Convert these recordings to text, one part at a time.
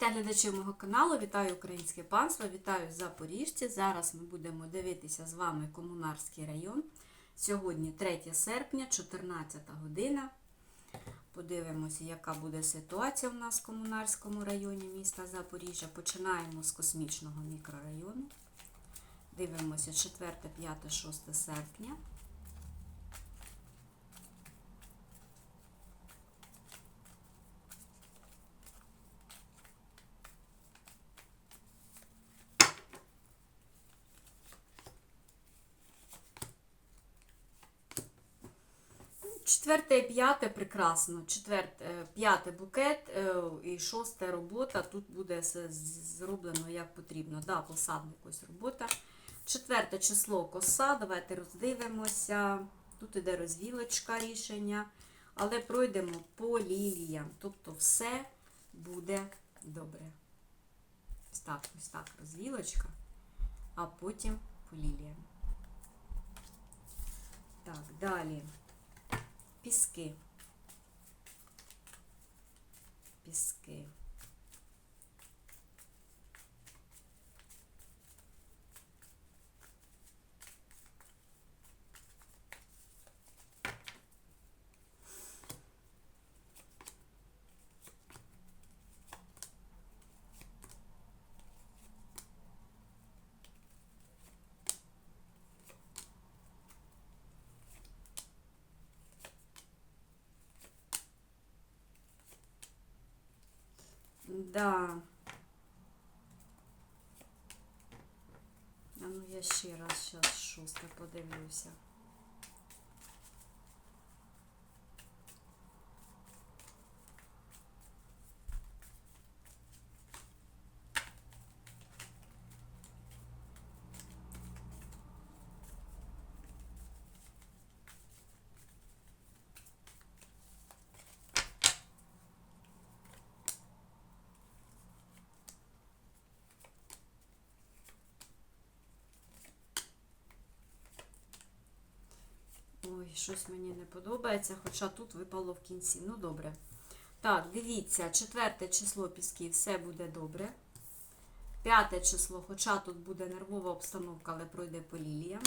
Вітаю глядачів мого каналу, вітаю українське панство, вітаю запоріжці. Зараз ми будемо дивитися з вами Комунарський район. Сьогодні 3 серпня, 14 година. Подивимося, яка буде ситуація у нас в Комунарському районі міста Запоріжжя. Починаємо з космічного мікрорайону. Дивимося 4, 5, 6 серпня. Четверте і п'яте прекрасно. Четверте, е, п'яте букет е, і шосте робота. Тут буде все зроблено як потрібно. Да, посадник ось робота. Четверте число коса. Давайте роздивимося. Тут іде розвілочка рішення. Але пройдемо по ліліям. Тобто все буде добре. Ось так, ось так, розвілочка, а потім по ліліям. Так, далі. Піски. Піски. Да. А ну я ще раз зараз шосте подивлюся. Ой, щось мені не подобається, хоча тут випало в кінці. Ну, добре. Так, дивіться, четверте число пісків, все буде добре. П'яте число, хоча тут буде нервова обстановка, але пройде по ліліям.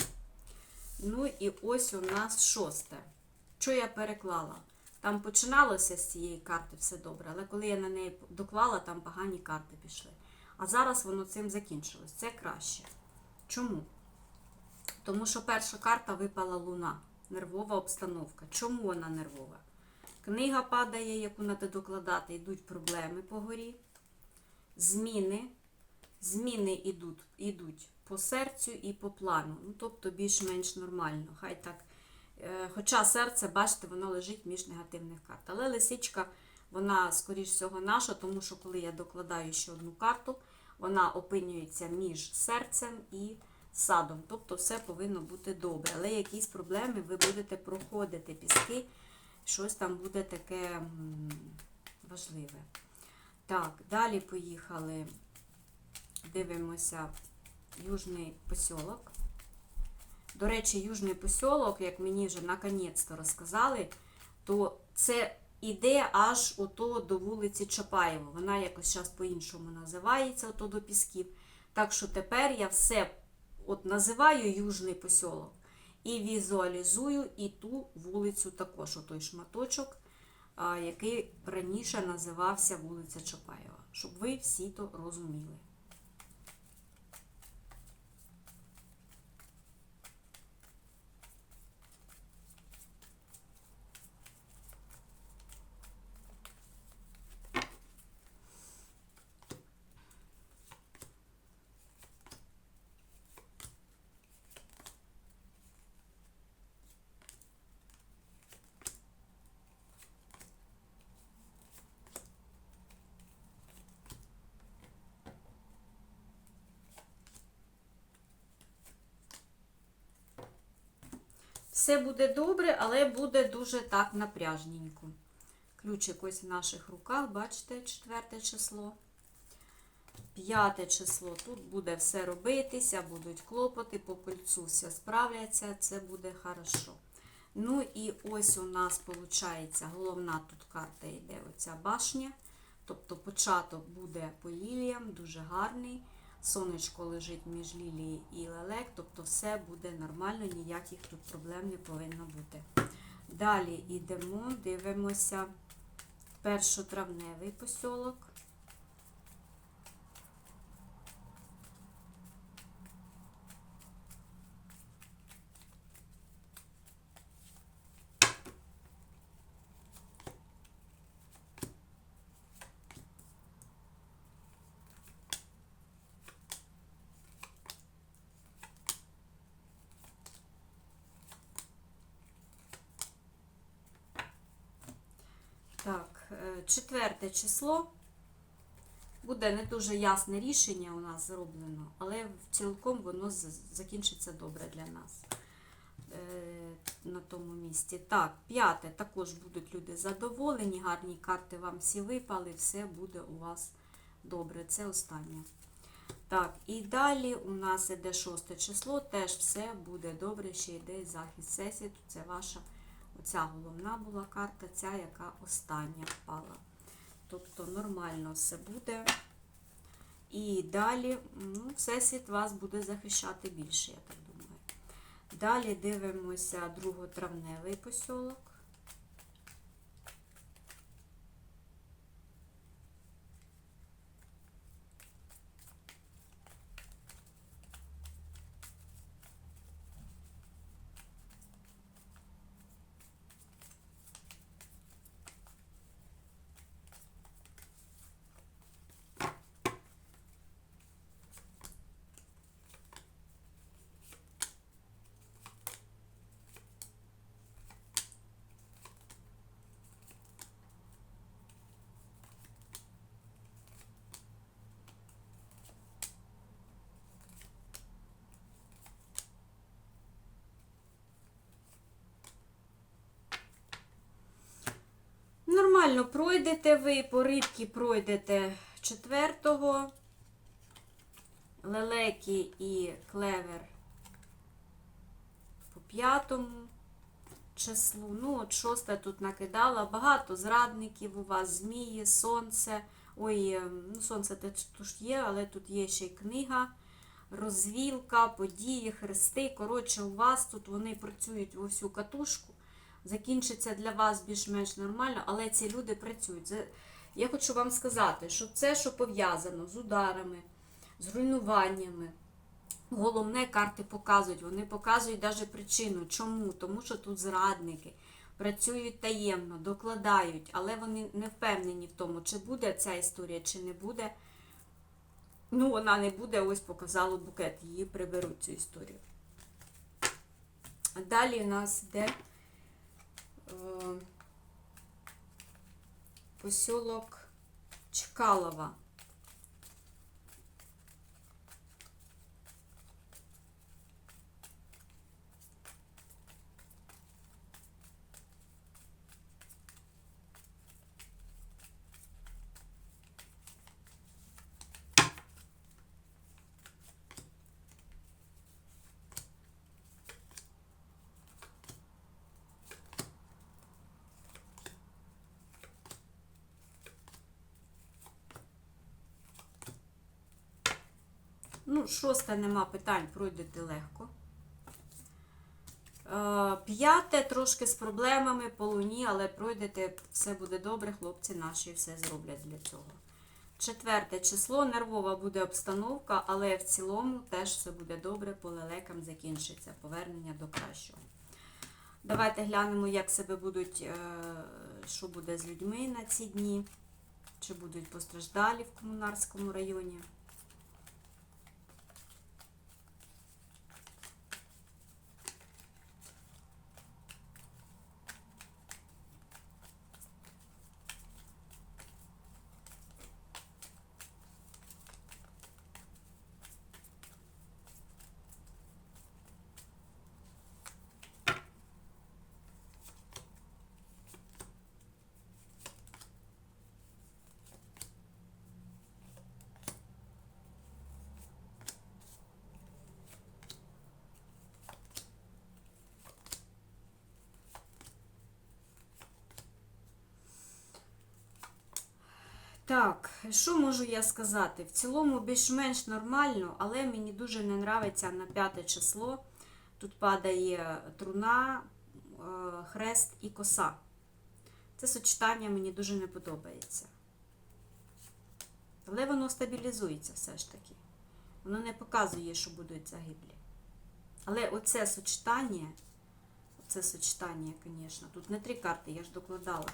Ну і ось у нас шосте. Що я переклала? Там починалося з цієї карти все добре, але коли я на неї доклала, там погані карти пішли. А зараз воно цим закінчилось. Це краще. Чому? Тому що перша карта випала луна. Нервова обстановка. Чому вона нервова? Книга падає, яку треба докладати, йдуть проблеми по горі. Зміни. Зміни йдуть, йдуть по серцю і по плану. Ну, тобто більш-менш нормально. Хай так. Е, Хоча серце, бачите, воно лежить між негативних карт. Але лисичка, вона, скоріш всього, наша, тому що коли я докладаю ще одну карту, вона опинюється між серцем і садом. Тобто все повинно бути добре. Але якісь проблеми ви будете проходити піски, щось там буде таке важливе. Так, далі поїхали. Дивимося Южний посілок. До речі, Южний посілок, як мені вже наконець-то розказали, то це іде аж ото до вулиці Чапаєва. Вона якось зараз по-іншому називається, ото до Пісків. Так що тепер я все от називаю Южний посілок і візуалізую і ту вулицю також, отой шматочок, який раніше називався вулиця Чапаєва, щоб ви всі то розуміли. Все буде добре, але буде дуже так напряжненько. Ключик ось в наших руках, бачите, четверте число. П'яте число. Тут буде все робитися, будуть клопоти, по кольцу все справляться, це буде хорошо. Ну і ось у нас, виходить, головна тут карта йде оця башня. Тобто початок буде по ліліям, дуже гарний. Сонечко лежить між лілії і лелек, тобто все буде нормально, ніяких тут проблем не повинно бути. Далі йдемо, дивимося першотравневий посілок. Так, е, четверте число. Буде не дуже ясне рішення у нас зроблено, але цілком воно закінчиться добре для нас е, на тому місці. Так, п'яте також будуть люди задоволені, гарні карти вам всі випали, все буде у вас добре. Це останнє. Так, і далі у нас іде шосте число, теж все буде добре, ще йде захист всесвіту. Це ваша оця головна була карта, ця, яка остання впала. Тобто нормально все буде. І далі ну, Всесвіт вас буде захищати більше, я так думаю. Далі дивимося друготравневий посілок. Нормально пройдете ви, по рибки пройдете четвертого. Лелеки і клевер по п'ятому числу. Ну, от шосте тут накидала. Багато зрадників у вас, змії, сонце. Ой, е, ну сонце тут є, але тут є ще й книга, розвілка, події, хрести. Коротше, у вас тут вони працюють в всю катушку. Закінчиться для вас більш-менш нормально, але ці люди працюють. Я хочу вам сказати, що це, що пов'язано з ударами, з руйнуваннями. Головне, карти показують. Вони показують навіть причину. Чому? Тому що тут зрадники працюють таємно, докладають, але вони не впевнені в тому, чи буде ця історія, чи не буде. Ну, вона не буде, ось показало букет, її приберуть цю історію. Далі у нас йде посілок Чкалова. Ну, шосте нема питань, пройдете легко. Е, П'яте трошки з проблемами по луні, але пройдете, все буде добре, хлопці наші все зроблять для цього. Четверте число, нервова буде обстановка, але в цілому теж все буде добре, по лелекам закінчиться повернення до кращого. Давайте глянемо, як себе будуть, е, що буде з людьми на ці дні, чи будуть постраждалі в комунарському районі. Так, що можу я сказати? В цілому більш-менш нормально, але мені дуже не нравиться на п'яте число. Тут падає труна, е, хрест і коса. Це сочетання мені дуже не подобається. Але воно стабілізується все ж таки. Воно не показує, що будуть загиблі. Але оце сочетання, оце сочетання, звісно, тут не три карти, я ж докладала.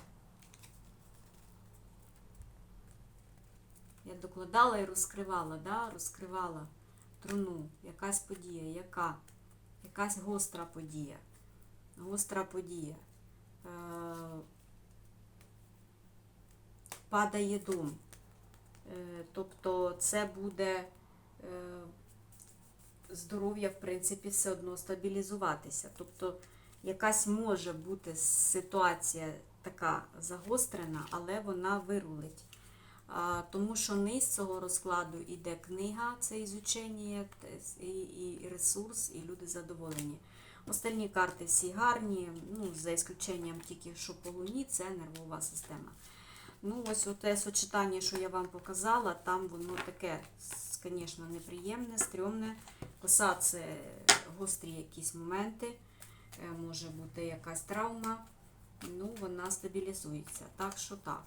Я докладала і розкривала, да? розкривала труну, якась подія, яка? Якась гостра подія. Гостра подія. Е, падає дом. Е, тобто це буде е, здоров'я, в принципі, все одно стабілізуватися. Тобто якась може бути ситуація така загострена, але вона вирулить. Тому що низ цього розкладу йде книга, це ізучення і, і ресурс, і люди задоволені. Остальні карти всі гарні, ну, за ісключенням тільки що по луні, це нервова система. Ну, ось те сочетання, що я вам показала, там воно таке, звісно, неприємне, стрьомне. Коса це гострі якісь моменти, е, може бути якась травма, ну, вона стабілізується. Так що так.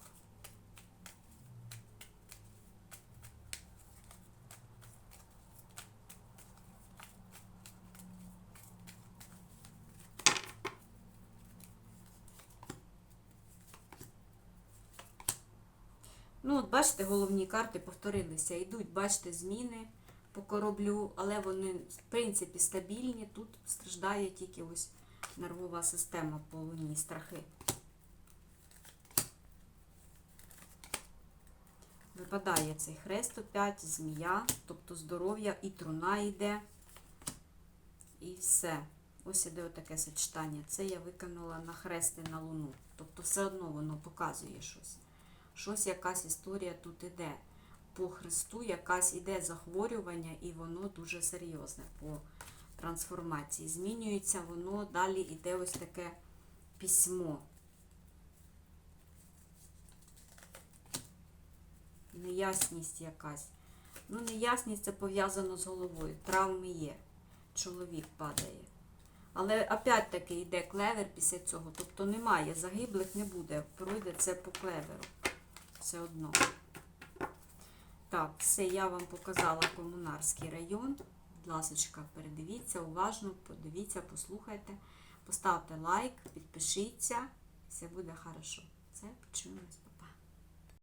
Ну, от бачите, головні карти повторилися. Йдуть, бачите, зміни по кораблю, але вони, в принципі, стабільні. Тут страждає тільки ось нервова система по луні, страхи. Випадає цей хрест опять, змія, тобто здоров'я, і труна йде. І все. Ось іде отаке сочетання. Це я виконала на хрест і на луну. Тобто все одно воно показує щось щось якась історія тут іде. По Христу якась іде захворювання, і воно дуже серйозне по трансформації. Змінюється воно, далі іде ось таке письмо. Неясність якась. Ну, неясність це пов'язано з головою. Травми є. Чоловік падає. Але опять-таки йде клевер після цього. Тобто немає загиблих, не буде. Пройде це по клеверу все одно. Так, все, я вам показала комунарський район. Будь ласка, передивіться, уважно, подивіться, послухайте, поставте лайк, підпишіться, все буде хорошо. Все, почуємось.